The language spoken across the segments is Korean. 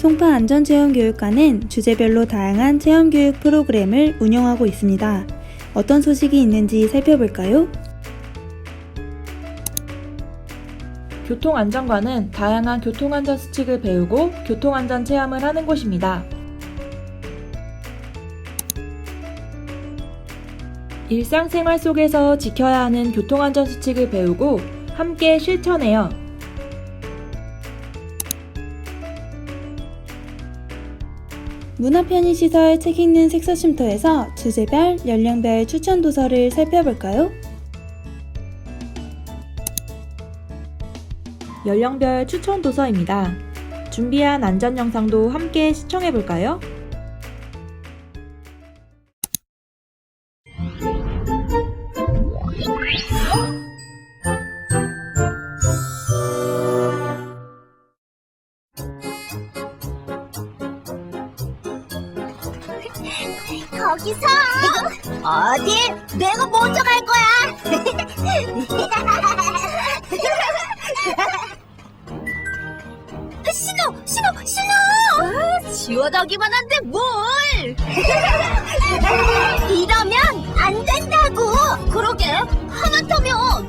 송파 안전체험교육과는 주제별로 다양한 체험교육 프로그램을 운영하고 있습니다. 어떤 소식이 있는지 살펴볼까요? 교통안전과는 다양한 교통안전 수칙을 배우고 교통안전 체험을 하는 곳입니다. 일상생활 속에서 지켜야 하는 교통안전 수칙을 배우고 함께 실천해요. 문화편의시설 책 읽는 색서쉼터에서 주제별, 연령별 추천 도서를 살펴볼까요? 연령별 추천 도서입니다. 준비한 안전 영상도 함께 시청해 볼까요? 거기서 어디? 내가 먼저 갈 거야. 신호, 신호, 신호. 아, 시원하기만 한데 뭘? 이러면 안 된다고. 그러게 하마터면.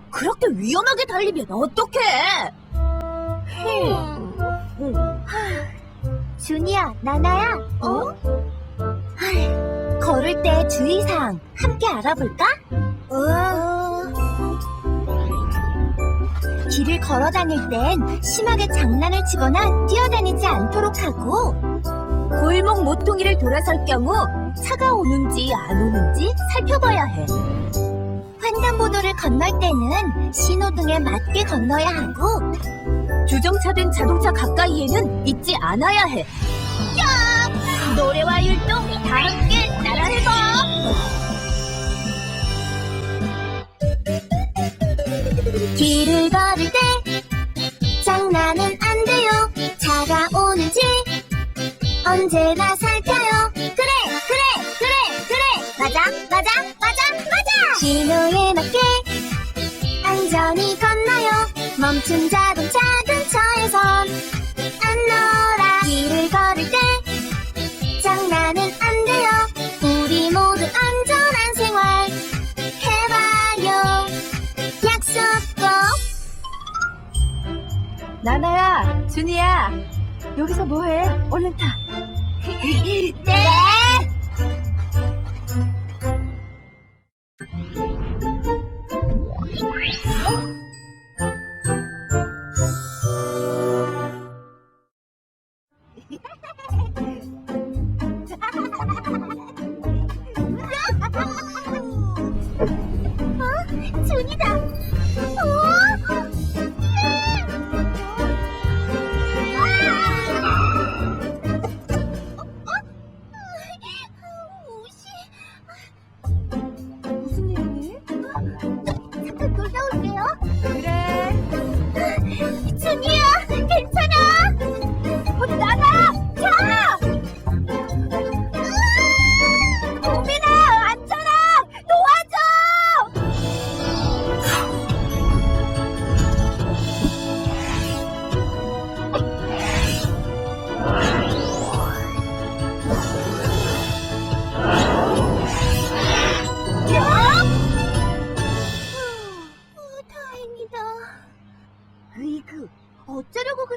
그렇게 위험하게 달리면 어떡해? 준이야, 나나야, 어? 걸을 때 주의사항 함께 알아볼까? 어. 길을 걸어 다닐 땐 심하게 장난을 치거나 뛰어다니지 않도록 하고 골목 모퉁이를 돌아설 경우 차가 오는지 안 오는지 살펴봐야 해. 횡단보도를 건널 때는 신호등에 맞게 건너야 하고 주정차된 자동차 가까이에는 있지 않아야 해. 야! 노래와 율동 다 함께 따라해봐. 길을 걸을 때 장난은 안 돼요. 차가 오는지 언제나 멈춘 자동차 근처에선 안 놀아. 길을 걸을 때 장난은 안 돼요. 우리 모두 안전한 생활 해봐요. 약속 꼭. 나나야, 준이야, 여기서 뭐해? 얼른 타. 네.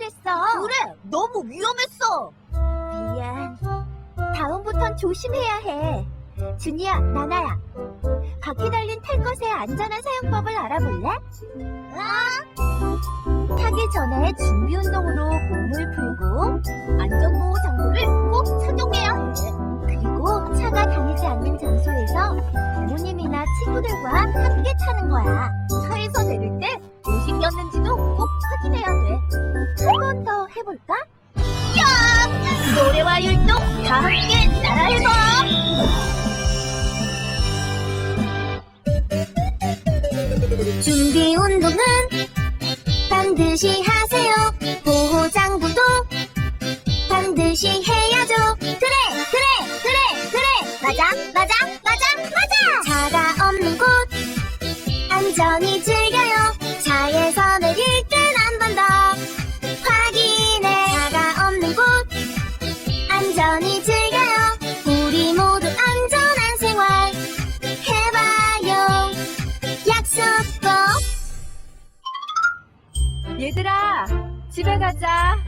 그랬어? 그래, 너무 위험했어. 미안. 다음부턴 조심해야 해. 준이야, 나나야. 바퀴 달린 탈 것의 안전한 사용법을 알아볼래? 아! 타기 전에 준비 운동으로 몸을 풀고 안전보호 장구를 해볼까? 야! 노래와 율동 다 함께 따라해봐! 준비 운동은 반드시 하세요. 보호 장구도 반드시 해 家。